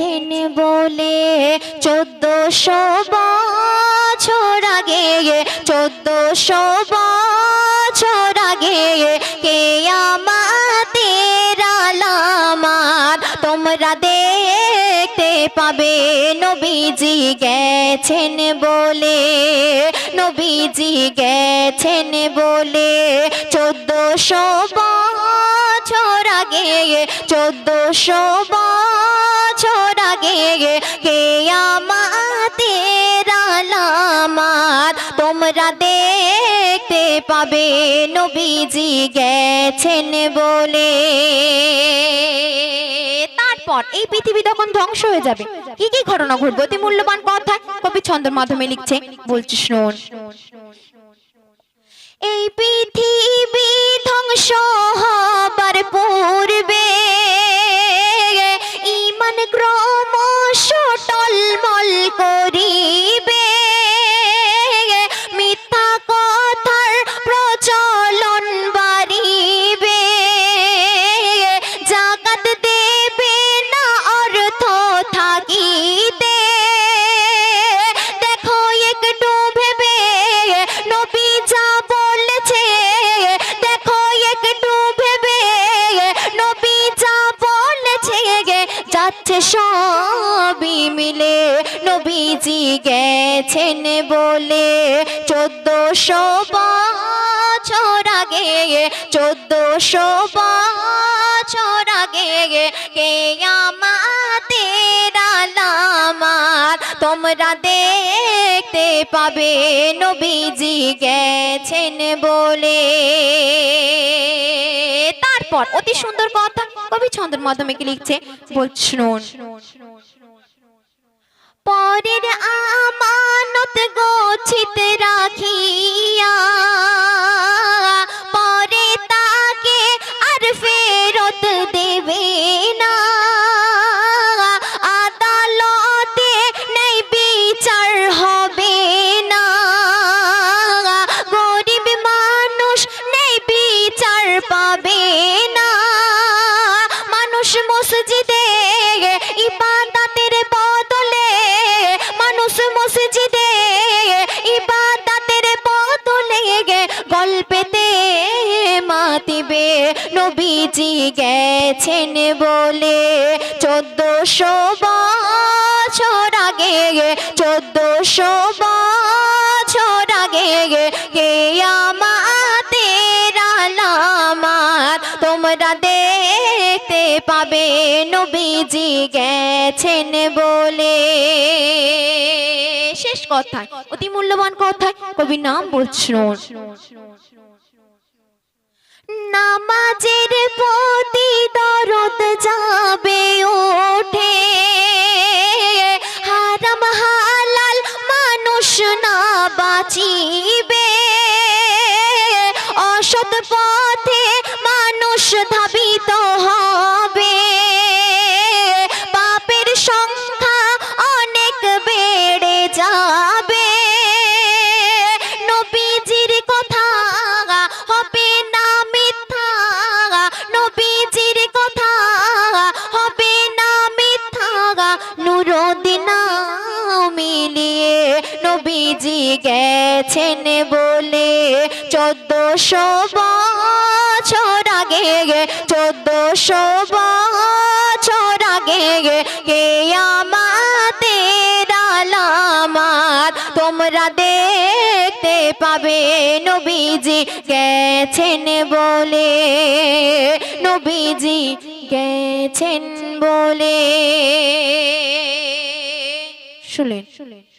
গেছেন বলে চোদ্দশো বছর আগে, চোদ্দশো বছর আগে কে আমাদের আলামাত তোমরা দেখতে পাবে। নবীজি গেছেন বলে, নবীজি গেছেন বলে, চোদ্দশো বছর আগে, চোদ্দশো বছর আগে কে আমাদের তোমরা দেখতে পাবে নবীজি গেছেন বলে। তারপর এই পৃথিবী তখন ধ্বংস হয়ে যাবে। কি কি ঘটনা ঘটবে? অতি মূল্যবান কথা কবি ছন্দের মাধ্যমে লিখছে বলছি শুনুন এই পৃথিবী ধ্বংস হবার পূর্বে যাচ্ছে সবই মিলে। নবীজি গেছেন বলে চোদ্দশো বছর আগে, চোদ্দশো বছর আগে কে আমাদের আলামাত তোমরা দেখতে পাবে, নবীজি গেছেন বলে। তারপর অতি সুন্দর কবি ছন্দের মাধ্যমে কি লিখছে বলছি শুনুন। পরের আমানত মাতিবে নবীজি গেছেন বলে চোদ্দশো বছর আগে, চোদ্দশো বছর আগে কে আমাদের আলামাত তোমরা দেখতে পাবে নবীজি গেছেন বলে। শেষ কথা অতি মূল্যবান কথা কবি নাম বলছেন। নামাজের প্রতি দরদ যাবে ওঠে। হারাম হালাল মানুষ না বাঁচিবে। অসৎ পথে নবীজি গেছেন বলে চোদ্দশো বছর আগে চোদ্দশো বছর আগে কে আমাদের আলামাত? তোমরা দেখতে পাবে নবীজি গেছেন বলে, নবীজি গেছেন বলে। শুলেন শুলেন